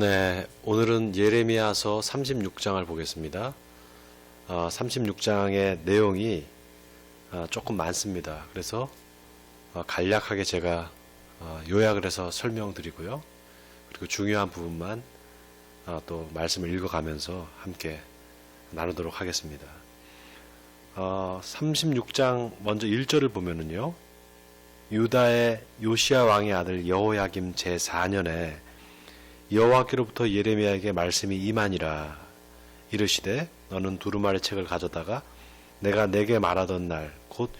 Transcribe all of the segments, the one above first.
네, 오늘은 예레미야서 36장을 보겠습니다. 어, 36장의 내용이 어, 조금 많습니다. 그래서 어, 간략하게 제가 어, 요약을 해서 설명드리고요. 그리고 중요한 부분만 어, 또 말씀을 읽어가면서 함께 나누도록 하겠습니다. 어, 36장 먼저 1절을 보면은요. 유다의 요시야 왕의 아들 여호야김 제4년에 여호와께로부터 예레미야에게 말씀이 임하니라 이르시되 너는 두루마리 책을 가져다가 내가 내게 말하던 날 곧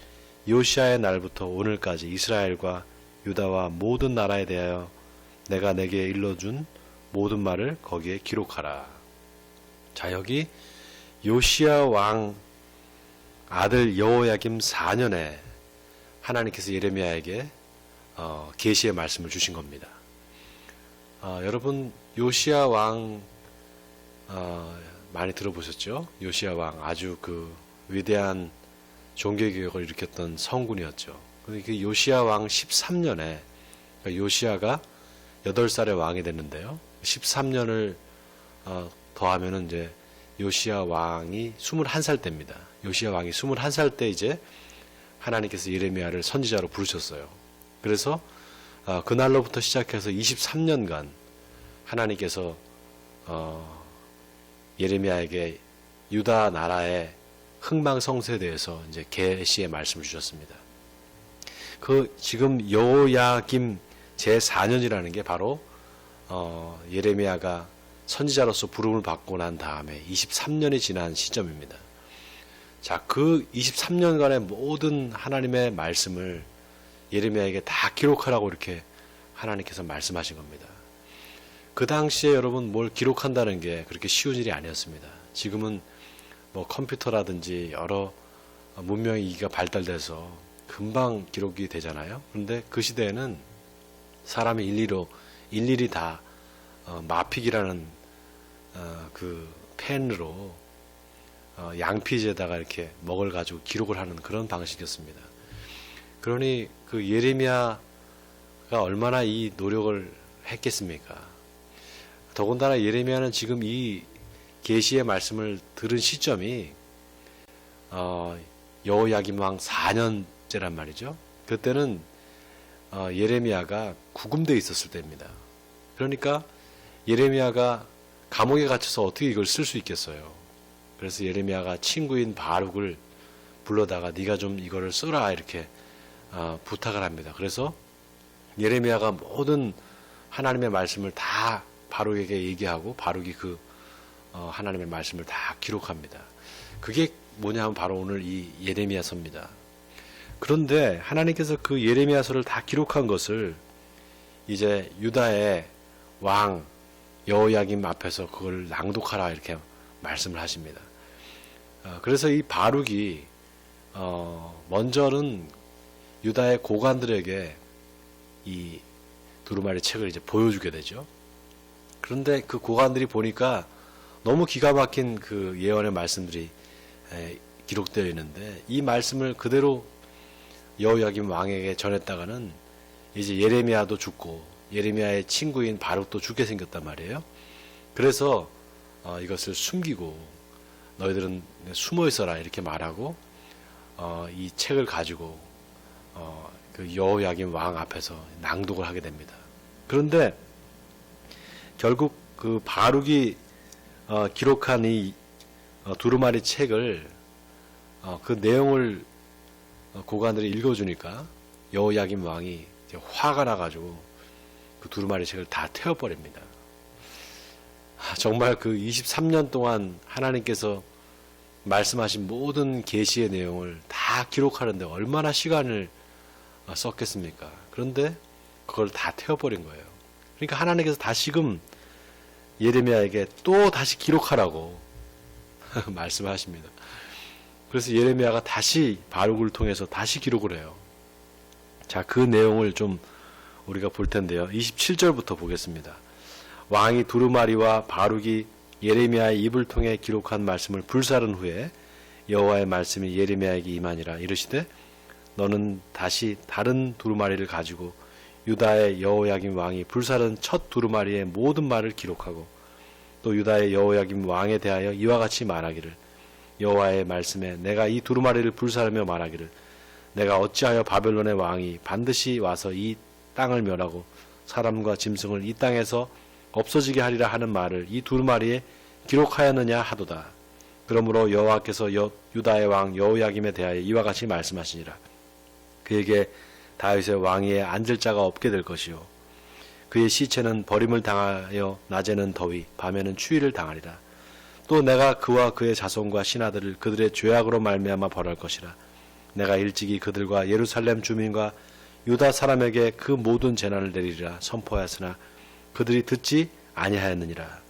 요시아의 날부터 오늘까지 이스라엘과 유다와 모든 나라에 대하여 내가 내게 일러준 모든 말을 거기에 기록하라. 자 여기 요시아 왕 아들 여호야김 4년에 하나님께서 예레미야에게 어, 계시의 말씀을 주신 겁니다. 어, 여러분 요시아 왕 어, 많이 들어보셨죠? 요시아 왕 아주 그 위대한 종교 개혁을 일으켰던 성군이었죠. 그 요시아 왕 13년에 그러니까 요시아가 8살에 왕이 됐는데요. 13년을 어, 더하면은 이제 요시아 왕이 21살 때입니다. 요시아 왕이 21살 때 이제 하나님께서 예레미야를 선지자로 부르셨어요. 그래서 어, 그날로부터 시작해서 23년간 하나님께서 어, 예레미야에게 유다 나라의 흥망성쇠에 대해서 이제 계시의 말씀을 주셨습니다. 그 지금 여호야김 제 4년이라는 게 바로 어, 예레미야가 선지자로서 부름을 받고 난 다음에 23년이 지난 시점입니다. 자, 그 23년간의 모든 하나님의 말씀을 예레미야에게 다 기록하라고 이렇게 하나님께서 말씀하신 겁니다. 그 당시에 여러분 뭘 기록한다는 게 그렇게 쉬운 일이 아니었습니다. 지금은 뭐 컴퓨터라든지 여러 문명의 기기가 발달돼서 금방 기록이 되잖아요. 그런데 그 시대에는 사람이 일리로 일일이 다 어, 마픽이라는 어, 그 펜으로 어, 양피지에다가 이렇게 먹을 가지고 기록을 하는 그런 방식이었습니다. 그러니 그 예레미야가 얼마나 이 노력을 했겠습니까? 더군다나 예레미야는 지금 이 계시의 말씀을 들은 시점이 어, 여호야김 왕 4년째란 말이죠. 그때는 어, 예레미야가 구금돼 있었을 때입니다. 그러니까 예레미야가 감옥에 갇혀서 어떻게 이걸 쓸 수 있겠어요. 그래서 예레미야가 친구인 바룩을 불러다가 네가 좀 이거를 써라 이렇게 어, 부탁을 합니다. 그래서 예레미야가 모든 하나님의 말씀을 다 바룩에게 얘기하고 바룩이 그 어, 하나님의 말씀을 다 기록합니다. 그게 뭐냐 면 바로 오늘 이 예레미야서입니다. 그런데 하나님께서 그 예레미야서를 다 기록한 것을 이제 유다의 왕 여호야김 앞에서 그걸 낭독하라 이렇게 말씀을 하십니다. 어, 그래서 이 바룩이 어, 먼저는 유다의 고관들에게 이 두루마리 책을 이제 보여주게 되죠. 그런데 그 고관들이 보니까 너무 기가 막힌 그 예언의 말씀들이 기록되어 있는데 이 말씀을 그대로 여호야김 왕에게 전했다가는 이제 예레미야도 죽고 예레미야의 친구인 바룩도 죽게 생겼단 말이에요. 그래서 어, 이것을 숨기고 너희들은 숨어 있어라 이렇게 말하고 어, 이 책을 가지고 어, 그 여호야김 왕 앞에서 낭독을 하게 됩니다. 그런데 결국 그 바룩이 어, 기록한 이 어, 두루마리 책을 어, 그 내용을 어, 고관들이 읽어주니까 여호야김 왕이 화가 나가지고 그 두루마리 책을 다 태워버립니다. 아, 정말 그 23년 동안 하나님께서 말씀하신 모든 계시의 내용을 다 기록하는데 얼마나 시간을 어, 썼겠습니까? 그런데 그걸 다 태워버린 거예요. 그러니까 하나님께서 다시금 예레미야에게 또 다시 기록하라고 말씀하십니다. 그래서 예레미야가 다시 바룩을 통해서 다시 기록을 해요. 자, 그 내용을 좀 우리가 볼 텐데요. 27절부터 보겠습니다. 왕이 두루마리와 바룩이 예레미야의 입을 통해 기록한 말씀을 불사른 후에 여호와의 말씀이 예레미야에게 임하니라 이르시되 너는 다시 다른 두루마리를 가지고 유다의 여호야김 왕이 불사른 첫 두루마리의 모든 말을 기록하고 또 유다의 여호야김 왕에 대하여 이와 같이 말하기를 여호와의 말씀에 내가 이 두루마리를 불사르며 말하기를 내가 어찌하여 바벨론의 왕이 반드시 와서 이 땅을 멸하고 사람과 짐승을 이 땅에서 없어지게 하리라 하는 말을 이 두루마리에 기록하였느냐 하도다. 그러므로 여호와께서 여- 유다의 왕 여호야김에 대하여 이와 같이 말씀하시니라. 그에게 다윗의 왕위에 앉을 자가 없게 될 것이요. 그의 시체는 버림을 당하여 낮에는 더위, 밤에는 추위를 당하리라. 또 내가 그와 그의 자손과 신하들을 그들의 죄악으로 말미암아 벌할 것이라. 내가 일찍이 그들과 예루살렘 주민과 유다 사람에게 그 모든 재난을 내리리라 선포하였으나 그들이 듣지 아니하였느니라.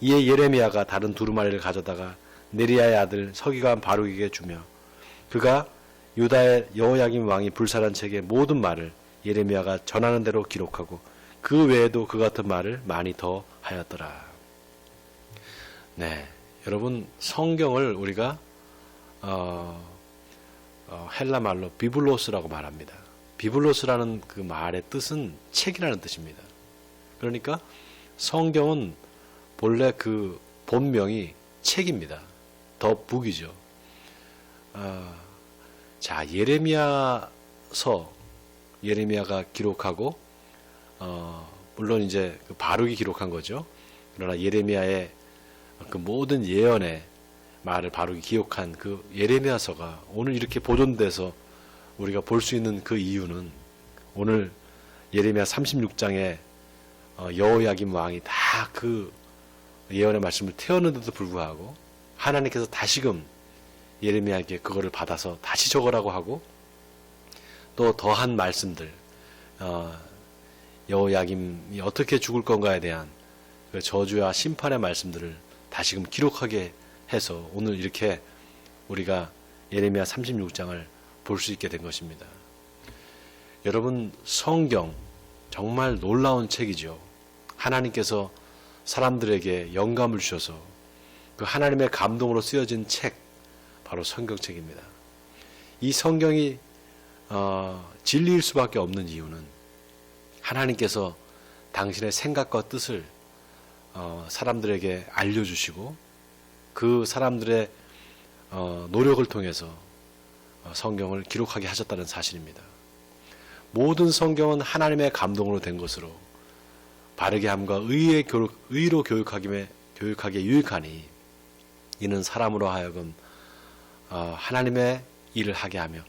이에 예레미야가 다른 두루마리를 가져다가 네리야의 아들 서기관 바룩에게 주며 그가 유다의 여호야김 왕이 불살한 책의 모든 말을 예레미야가 전하는 대로 기록하고 그 외에도 그 같은 말을 많이 더 하였더라. 네, 여러분 성경을 우리가 어, 어, 헬라 말로 비블로스라고 말합니다. 비블로스라는 그 말의 뜻은 책이라는 뜻입니다. 그러니까 성경은 본래 그 본명이 책입니다. 더 북이죠. 아, 자 예레미야서 예레미야가 기록하고 어, 물론 이제 그 바룩이 기록한 거죠. 그러나 예레미야의 그 모든 예언의 말을 바룩이 기록한 그 예레미야서가 오늘 이렇게 보존돼서 우리가 볼 수 있는 그 이유는 오늘 예레미야 36장에 어, 여호야김 왕이 다 그 예언의 말씀을 태웠는데도 불구하고 하나님께서 다시금 예레미야에게 그거를 받아서 다시 적으라고 하고 또 더한 말씀들 어, 여호야김이 어떻게 죽을 건가에 대한 그 저주와 심판의 말씀들을 다시금 기록하게 해서 오늘 이렇게 우리가 예레미야 36장을 볼 수 있게 된 것입니다. 여러분 성경 정말 놀라운 책이죠. 하나님께서 사람들에게 영감을 주셔서 그 하나님의 감동으로 쓰여진 책 바로 성경책입니다. 이 성경이 어, 진리일 수밖에 없는 이유는 하나님께서 당신의 생각과 뜻을 어, 사람들에게 알려주시고 그 사람들의 어, 노력을 통해서 어, 성경을 기록하게 하셨다는 사실입니다. 모든 성경은 하나님의 감동으로 된 것으로 바르게 함과 의의 교육, 의로 교육하기에 교육하기에 유익하니 이는 사람으로 하여금 어, 하나님의 일을 하게 하며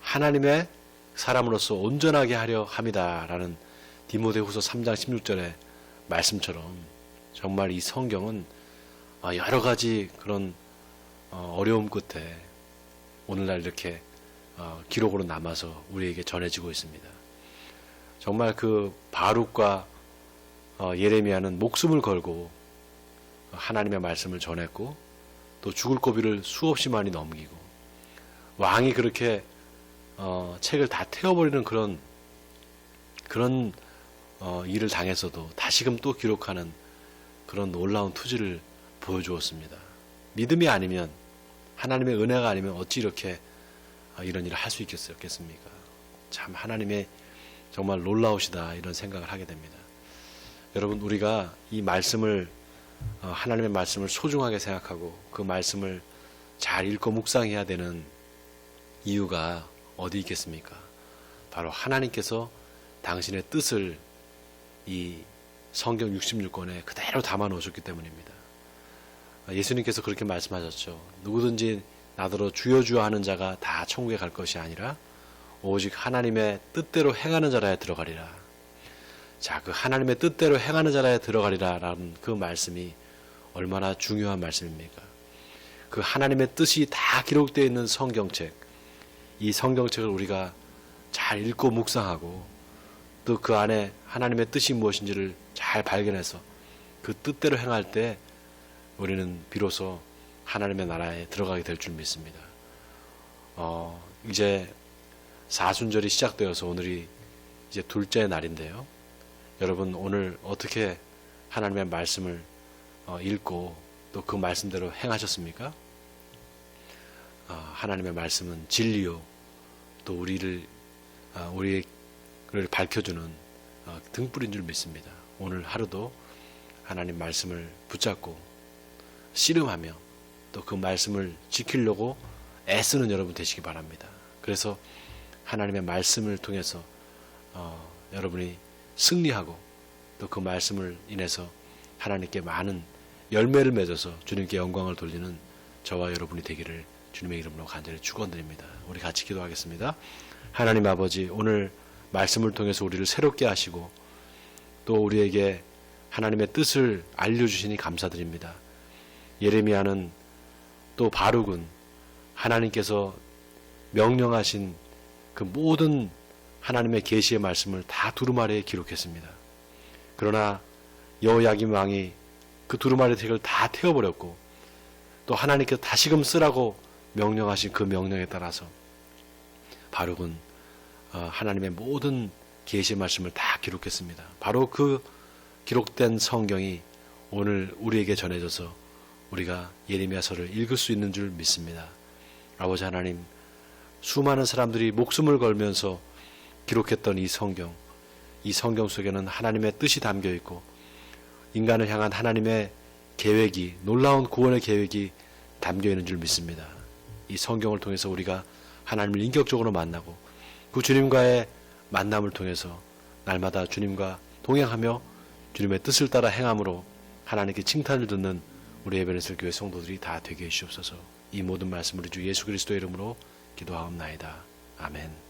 하나님의 사람으로서 온전하게 하려 함이다라는 디모데후서 3장 16절의 말씀처럼 정말 이 성경은 어, 여러 가지 그런 어, 어려움 끝에 오늘날 이렇게 어, 기록으로 남아서 우리에게 전해지고 있습니다. 정말 그 바룩과 어, 예레미야는 목숨을 걸고 하나님의 말씀을 전했고 또 죽을 고비를 수없이 많이 넘기고 왕이 그렇게 어, 책을 다 태워버리는 그런 그런 어, 일을 당했어도 다시금 또 기록하는 그런 놀라운 투지를 보여주었습니다. 믿음이 아니면 하나님의 은혜가 아니면 어찌 이렇게 어, 이런 일을 할 수 있겠습니까? 참 하나님의 정말 놀라우시다 이런 생각을 하게 됩니다. 여러분 우리가 이 말씀을 어, 하나님의 말씀을 소중하게 생각하고 그 말씀을 잘 읽고 묵상해야 되는 이유가 어디 있겠습니까? 바로 하나님께서 당신의 뜻을 이 성경 66권에 그대로 담아 놓으셨기 때문입니다. 예수님께서 그렇게 말씀하셨죠. 누구든지 나더러 주여 주여 하는 자가 다 천국에 갈 것이 아니라 오직 하나님의 뜻대로 행하는 자라에 들어가리라. 자, 그 하나님의 뜻대로 행하는 자라에 들어가리라라는 그 말씀이 얼마나 중요한 말씀입니까? 그 하나님의 뜻이 다 기록되어 있는 성경책, 이 성경책을 우리가 잘 읽고 묵상하고 또 그 안에 하나님의 뜻이 무엇인지를 잘 발견해서 그 뜻대로 행할 때 우리는 비로소 하나님의 나라에 들어가게 될 줄 믿습니다. 어, 이제 사순절이 시작되어서 오늘이 이제 둘째 날인데요. 여러분 오늘 어떻게 하나님의 말씀을 어, 읽고 또 그 말씀대로 행하셨습니까? 어, 하나님의 말씀은 진리요 또 우리를 어, 우리를 밝혀주는 어, 등불인 줄 믿습니다. 오늘 하루도 하나님 말씀을 붙잡고 씨름하며 또 그 말씀을 지키려고 애쓰는 여러분 되시기 바랍니다. 그래서 하나님의 말씀을 통해서 어, 여러분이 승리하고 또 그 말씀을 인해서 하나님께 많은 열매를 맺어서 주님께 영광을 돌리는 저와 여러분이 되기를 주님의 이름으로 간절히 축원드립니다. 우리 같이 기도하겠습니다. 하나님 아버지 오늘 말씀을 통해서 우리를 새롭게 하시고 또 우리에게 하나님의 뜻을 알려주시니 감사드립니다. 예레미야는 또 바룩은 하나님께서 명령하신 그 모든 하나님의 계시의 말씀을 다 두루마리에 기록했습니다. 그러나 여호야김 왕이 그 두루마리 책을 다 태워버렸고 또 하나님께서 다시금 쓰라고 명령하신 그 명령에 따라서 바룩은 어, 하나님의 모든 계시의 말씀을 다 기록했습니다. 바로 그 기록된 성경이 오늘 우리에게 전해져서 우리가 예레미야서를 읽을 수 있는 줄 믿습니다. 아버지 하나님, 수많은 사람들이 목숨을 걸면서 기록했던 이 성경, 이 성경 속에는 하나님의 뜻이 담겨 있고 인간을 향한 하나님의 계획이 놀라운 구원의 계획이 담겨 있는 줄 믿습니다. 이 성경을 통해서 우리가 하나님을 인격적으로 만나고 그 주님과의 만남을 통해서 날마다 주님과 동행하며 주님의 뜻을 따라 행함으로 하나님께 칭찬을 듣는 우리 에베네셀 교회 성도들이 다 되게 해주옵소서. 이 모든 말씀을 주 예수 그리스도의 이름으로 기도하옵나이다. 아멘.